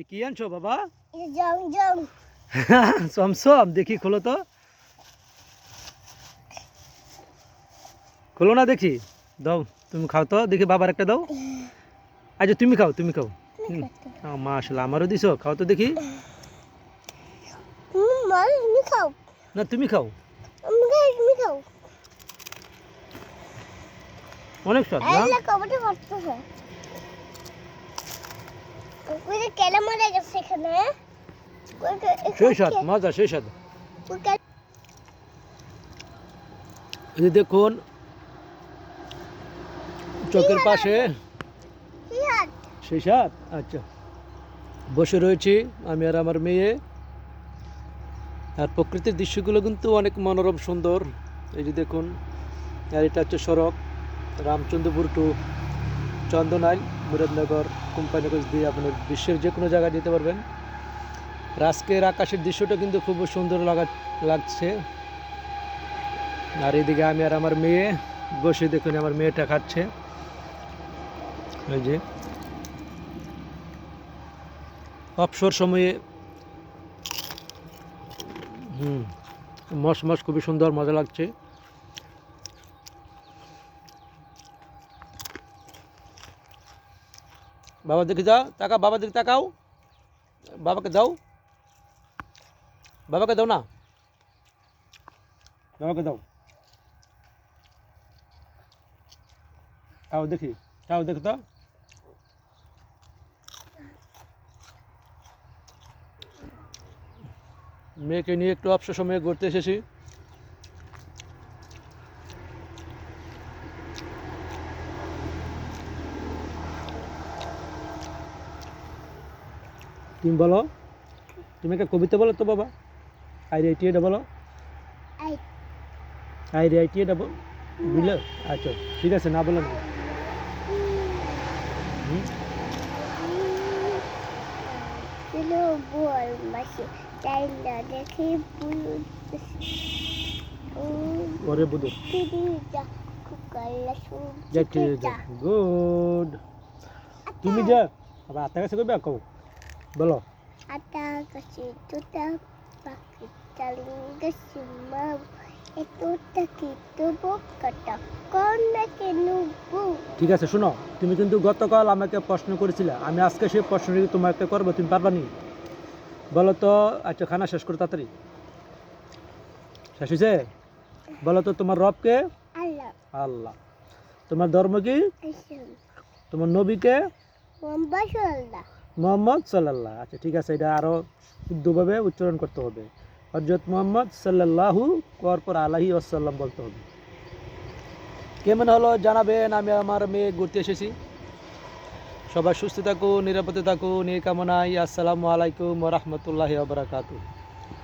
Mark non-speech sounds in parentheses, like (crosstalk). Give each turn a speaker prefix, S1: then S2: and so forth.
S1: এ কি আনছো বাবা? চমচম (laughs) দেখি খোলো তো। খোলো না দেখি। দাও তুমি খাও তো দেখি বাবার একটা দাও। আচ্ছা তুমি খাও তুমি খাও। মাশাল্লাহ আমারও দিছো খাও তো দেখি। না তুমি খাও।
S2: তুমি খাও।
S1: অনেক স্বাদ না
S2: আল্লাহ কবটা করতেছে ওই যে কেলা মরে গেছে এখানে।
S1: সেই স্বাদ মজা সেই স্বাদ। এই দেখুন চোখের পাশে? সেই স্বাদ? আচ্ছা। বসে রয়েছি আমি আর আমার মেয়ে। আর প্রকৃতির দৃশ্যগুলো কিন্তু অনেক মনোরম সুন্দর। এই যে দেখুন আর এটা হচ্ছে সড়ক রামচন্দ্রপুর টু চন্দনাই মুরাদনগর কোম্পানিগঞ্জ দিয়ে আপনার বিশ্বের যে কোনো জায়গায় যেতে পারবেন। আর আজকের আকাশের দৃশ্যটা কিন্তু খুব সুন্দর লাগা লাগছে। আর এদিকে আমি আর আমার মেয়ে বসে দেখুন, আমার মেয়েটা খাচ্ছে। ওই যে। অবসর সময়ে হুম মশ মশ খুবই সুন্দর, মজা লাগছে। বাবা দেখে যাও, তাকাও, বাবার দিকে তাকাও। বাবাকে দাও। বাবাকে দাও না। বাবাকে দাও। তাও দেখি, তাও দেখো তো। মেয়েকে নিয়ে একটু অবসর সময়ে ঘুরতে এসেছি। তুমি বলো। তুমি একটা কবিতা বলো তো বাবা। আই রে এটা বলো।
S2: আই।
S1: আই রে এটা বল বুঝলে? আচ্ছা ঠিক আছে না বলো না ওরে বুধু গুড তুমি যা। আবার আত্মা কাছে করবে কও। বলো
S2: আটা কাছে তুটা পাখি চালিঙ্গা সিমা এতটা কি তো বকাটা কন্যা কেন
S1: ঠিক আছে শোনো তুমি কিন্তু গতকাল আমাকে প্রশ্ন করেছিলে আমি আজকে সেই প্রশ্নটি তোমাকে করব তুমি পারবা নি বলো তো আচ্ছা খানা শেষ করো তাড়াতাড়ি শেষ হয়েছে বলো তো তোমার রবকে
S2: আল্লাহ
S1: আল্লাহ তোমার ধর্ম কি তোমার নবীকে
S2: মোহাম্মদ
S1: সাল্লাহ আচ্ছা ঠিক আছে, এটা আরও শুদ্ধভাবে উচ্চারণ করতে হবে। হজরত মোহাম্মদ সাল্লাহু পর আলাহি আসাল্লাম বলতে হবে। কেমন হলো জানাবেন? আমি আমার মেয়ে ঘুরতে এসেছি। সবাই সুস্থ থাকুন, নিরাপদে থাকুন, এই কামনাই আসসালামু আলাইকুম রহমতুল্লাহ বারাকাতু